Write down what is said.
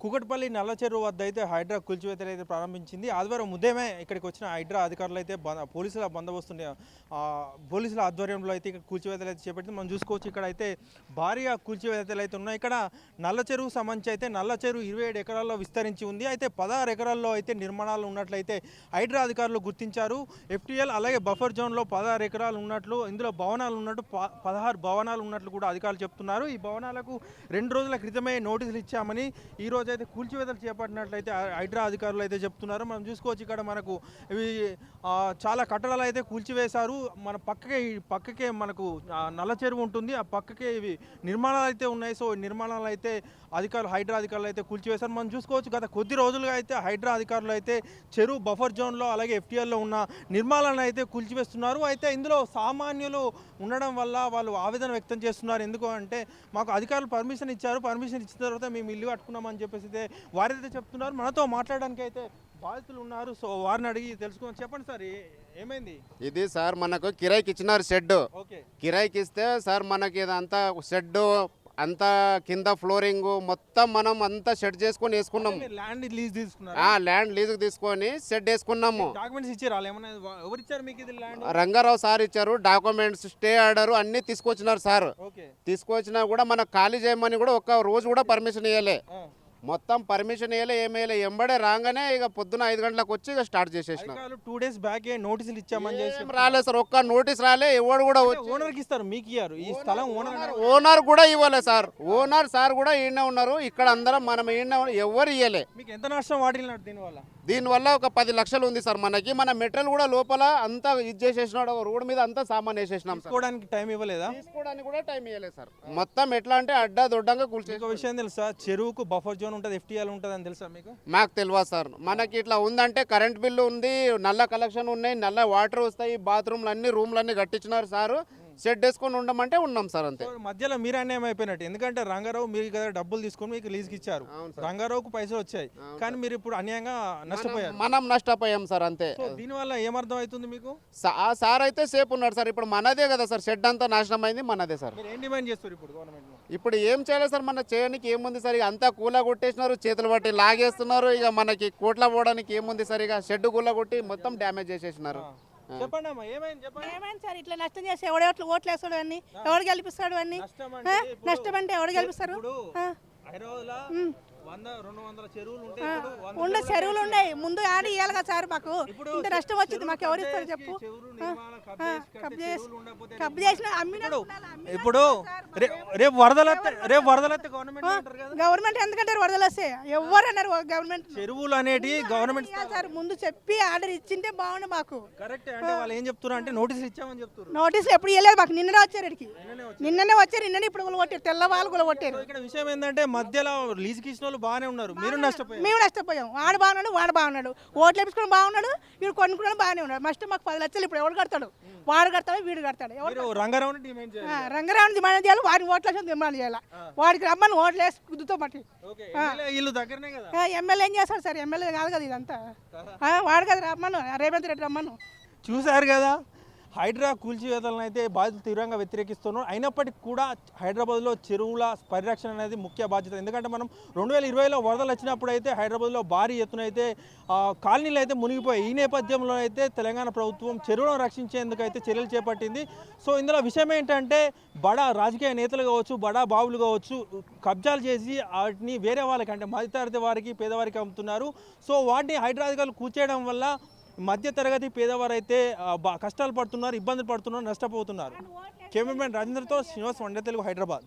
కుకట్పల్లి నల్లచెరువు వద్ద అయితే హైడ్రా కూల్చివేతలు అయితే ప్రారంభించింది. ఆదివారం ఉదయమే ఇక్కడికి వచ్చిన హైడ్రా అధికారులు అయితే బంద- పోలీసుల బందోబస్తు పోలీసుల ఆధ్వర్యంలో అయితే ఇక్కడ కూల్చివేతలు అయితే చేపట్టింది. మనం చూసుకోవచ్చు ఇక్కడ అయితే భారీగా కూల్చివేతలు అయితే ఉన్నాయి. ఇక్కడ నల్ల చెరువు సంబంధించి అయితే నల్ల చెరువు ఇరవై ఏడు ఎకరాల్లో విస్తరించి ఉంది. అయితే పదహారు ఎకరాల్లో అయితే నిర్మాణాలు ఉన్నట్లయితే హైడ్రా అధికారులు గుర్తించారు. ఎఫ్టీఎల్ అలాగే బఫర్ జోన్లో పదహారు ఎకరాలు ఉన్నట్లు ఇందులో భవనాలు ఉన్నట్టు ప- పదహారు భవనాలు ఉన్నట్లు కూడా అధికారులు చెప్తున్నారు. ఈ భవనాలకు రెండు రోజుల క్రితమే నోటీసులు ఇచ్చామని ఈ రోజు అయితే కూల్చివేతలు చేపట్టినట్లయితే హైడ్రా అధికారులు అయితే చెప్తున్నారు. మనం చూసుకోవచ్చు ఇక్కడ మనకు ఇవి చాలా కట్టడాలు అయితే కూల్చివేశారు. మన పక్కకే పక్కకే మనకు నల్ల చెరువు ఉంటుంది. ఆ పక్కకే ఇవి నిర్మాణాలు అయితే ఉన్నాయి. సో నిర్మాణాలు అయితే అధికారులు హైడ్రా అధికారులు అయితే కూల్చివేశారు. మనం చూసుకోవచ్చు గత కొద్ది రోజులుగా అయితే హైడ్రా అధికారులు అయితే చెరువు బఫర్ జోన్లో అలాగే ఎఫ్టీఎల్లో ఉన్న నిర్మాణాలను అయితే కూల్చివేస్తున్నారు. అయితే ఇందులో సామాన్యులు ఉండడం వల్ల వాళ్ళు ఆవేదన వ్యక్తం చేస్తున్నారు. ఎందుకు అంటే మాకు అధికారులు పర్మిషన్ ఇచ్చారు. పర్మిషన్ ఇచ్చిన తర్వాత మేము ఇల్లు కట్టుకున్నామని చెప్పేసి అయితే వారైతే చెప్తున్నారు మనతో మాట్లాడడానికి అయితే బాధితులు ఉన్నారు సో వారిని అడిగి తెలుసుకుందాం చెప్పండి సార్ ఏమైంది? ఇది సార్ మనకు కిరాయికి ఇచ్చినారు షెడ్ ఓకే. కిరాయికి ఇస్తే సార్ మనకి ఇదంతా షెడ్ అంతా కింద ఫ్లోరింగ్ మొత్తం మనం అంతా షెడ్ చేసుకొని వేసుకున్నాము మీరు ల్యాండ్ లీజ్ తీసుకున్నారు? ఆ ల్యాండ్ లీజుకు తీసుకొని షెడ్ వేసుకున్నాము. డాక్యుమెంట్స్ ఇచ్చారు? వాళ్ళు ఏమన్నా ఎవరు ఇచ్చారు మీకు ఇది ల్యాండ్? రంగారావు సార్ ఇచ్చారు డాక్యుమెంట్స్ స్టే ఆర్డర్ అన్ని తీసుకొచ్చినారు సార్. తీసుకొచ్చినా కూడా మనకు ఖాళీ చేయమని కూడా ఒక్క రోజు కూడా పర్మిషన్ ఇవ్వలే. మొత్తం పర్మిషన్ ఇవ్వలే ఏమేయలే ఎంబడే రాగానే ఇక పొద్దున ఐదు గంటలకు వచ్చి ఇక స్టార్ట్ అధికారులు టూ డేస్ బ్యాక్ నోటీసులు ఇచ్చామని చేసి రాలేదు సార్ ఒక్క నోటీస్ రాలే ఎవడు కూడా ఓనర్కి ఇస్తారు మీకు ఇయ్యారు. ఈ స్థలం ఓనర్ ఓనర్ కూడా ఇవ్వలే సార్. ఓనర్ సార్ కూడా ఈయనే ఉన్నారు. ఇక్కడ అందరం మనం ఈయనే ఎవరు ఇవ్వలే మీకు ఎంత నష్టం వాటిల్లినట్టు దీనివల్ల? దీనివల్ల ఒక పది లక్షలు ఉంది సార్ మనకి. మన మెటీరియల్ కూడా లోపల అంతా ఇది చేసేసినాడు. రోడ్ మీద అంతా సామాన్ వేసేసినాం తీసుకోవడానికి టైం ఇవ్వలేదా? తీసుకోవడానికి కూడా టైం ఇవ్వలేదు సార్. మొత్తం ఎట్లా అంటే అడ్డా దొడ్డంగా ఒక విషయం తెలుసా? చెరువుకు బఫర్ జోన్ ఉంటుంది ఎఫ్టీఎల్ ఉంటుంది అని తెలుసా మీకు? మాకు తెలియదు సార్. మనకి ఇట్లా ఉందంటే కరెంట్ బిల్లు ఉంది నల్ల కలెక్షన్ ఉన్నాయి నల్ల వాటర్ వస్తాయి బాత్రూమ్లు అన్ని రూమ్లు అన్ని కట్టించినారు సార్. షెడ్ వేసుకొని ఉండమంటే ఉన్నాం సార్ అంతే. మధ్యలో మీరు అన్యాయం అయిపోయినట్టు. ఎందుకంటే రంగారావు మీరు కదా డబ్బులు తీసుకొని మీకు లీజ్కి ఇచ్చారు. రంగారావుకు పైసలు వచ్చాయి. కానీ మీరు ఇప్పుడు అన్యాయంగా నష్టపోయారు. మనం నష్టపోయాం సార్ అంతే. దీనివల్ల ఏమర్థం అవుతుంది మీకు సార్ అయితే సేపు ఉన్నాడు సార్. ఇప్పుడు మనదే కదా సార్. షెడ్ అంతా నాశనం అయింది మనదే సార్. ఏం డిమాండ్ చేస్తారు ఇప్పుడు గవర్నమెంట్ ఇప్పుడు ఏం చేయలేదు సార్? మన చేయడానికి ఏముంది సార్? ఇక అంతా కూల కొట్టేసినారు చేతులు పట్టి లాగేస్తున్నారు. ఇక మనకి కోట్ల పోవడానికి ఏముంది సార్? ఇక షెడ్ కూల కొట్టి మొత్తం డ్యామేజ్ చేసేసినారు. చెప్పండి అమ్మా ఏమైంది చెప్పండి. ఏమైంది సార్? ఇట్లా నష్టం చేసి ఎవడెవట్లు ఓట్లు వేస్తాడు అన్ని? ఎవడు గెలిపిస్తాడు అన్ని? నష్టం? అంటే ఎవడు గెలిపిస్తారు? ఇప్పుడు ఉండే చెరువులు ఉన్నాయి. ముందు ఆడి ఇవ్వాలి కదా సార్ మాకు. ఇంత నష్టం వచ్చింది. మాకు ఎవరు ఇస్తారు చెప్పు? కబ్బు చేసిన అమ్మిన ఇప్పుడు రేపు వరదలు రేపు వరదలు గవర్నమెంట్ అంటారు కదా? గవర్నమెంట్ ఎందుకంటే వరదలు వస్తే? ఎవరు అన్నారు గవర్నమెంట్ చెరువులు అనేటి గవర్నమెంట్ సార్. ముందు చెప్పి ఆర్డర్ ఇచ్చింటే బాగుండు మాకు. కరెక్ట్. అంటే వాళ్ళు ఏం చెప్తున్నారు అంటే నోటీసులు ఇచ్చామని చెప్తున్నారు. నోటీసులు ఎప్పుడు ఇవ్వలేదు మాకు. నిన్ననే వచ్చారు ఇక్కడికి. నిన్ననే వచ్చారు. నిన్ననే ఇప్పుడు గుల కొట్టారు తెల్లవాళ్ళు గుల కొట్టారు ఇక్కడ విషయం ఏంటంటే మధ్యలో లీజుకి ఇచ్చిన వాళ్ళు బాగానే ఉన్నారు. మీరు నష్టపోయారు. మేము నష్టపోయాం. వాడు బాగున్నాడు వాడు బాగున్నాడు. ఓట్లు వేపించుకొని బాగున్నాడు వీడు కొనుక్కున్నాడు బాగానే ఉన్నాడు. మస్ట్ మాకు పది లక్షలు ఇప్పుడు ఎవడు కడతాడు? వాడు కడతాడు వీడు కడతాడు. ఎవరు రంగారావుని డిమాండ్ చేయాలి. రంగరావుని డిమాండ్ చేయాలి వాడిని ఓట్ల డిమాండ్ చేయాలి. వాడికి రమ్మని ఓట్లు వేసి గుద్దుతో మట్టి. వీళ్ళు దగ్గరనే కదా? ఎమ్మెల్యే ఏం చేస్తాడు సార్? ఎమ్మెల్యే కాదు కదా ఇదంతా. వాడు కదా రమ్మను రేవంత్ రెడ్డి రమ్మను. చూశారు కదా? హైడ్రా కూల్చివేతలను అయితే బాధితులు తీవ్రంగా వ్యతిరేకిస్తున్నారు. అయినప్పటికీ కూడా హైదరాబాద్లో చెరువుల పరిరక్షణ అనేది ముఖ్య బాధ్యత. ఎందుకంటే మనం రెండు వేల ఇరవైలో వరదలు వచ్చినప్పుడు అయితే హైదరాబాద్లో భారీ ఎత్తున అయితే కాలనీలు అయితే మునిగిపోయాయి. ఈ నేపథ్యంలో అయితే తెలంగాణ ప్రభుత్వం చెరువులను రక్షించేందుకు అయితే చర్యలు చేపట్టింది. సో ఇందులో విషయం ఏంటంటే బడా రాజకీయ నేతలు కావచ్చు బడా బావులు కావచ్చు కబ్జాలు చేసి వాటిని వేరే వాళ్ళకి అంటే మధ్యతరగతి వారికి పేదవారికి అమ్ముతున్నారు. సో వాటిని హైడ్రా అధికారులు కూర్చేయడం వల్ల మధ్యతరగతి పేదవారైతే పేదవారు అయితే బా- కష్టాలు పడుతున్నారు ఇబ్బందులు పడుతున్నారు నష్టపోతున్నారు. కెమెరామెన్ రాజేంద్రతో శ్రీనివాస్ వండే తెలుగు హైదరాబాద్.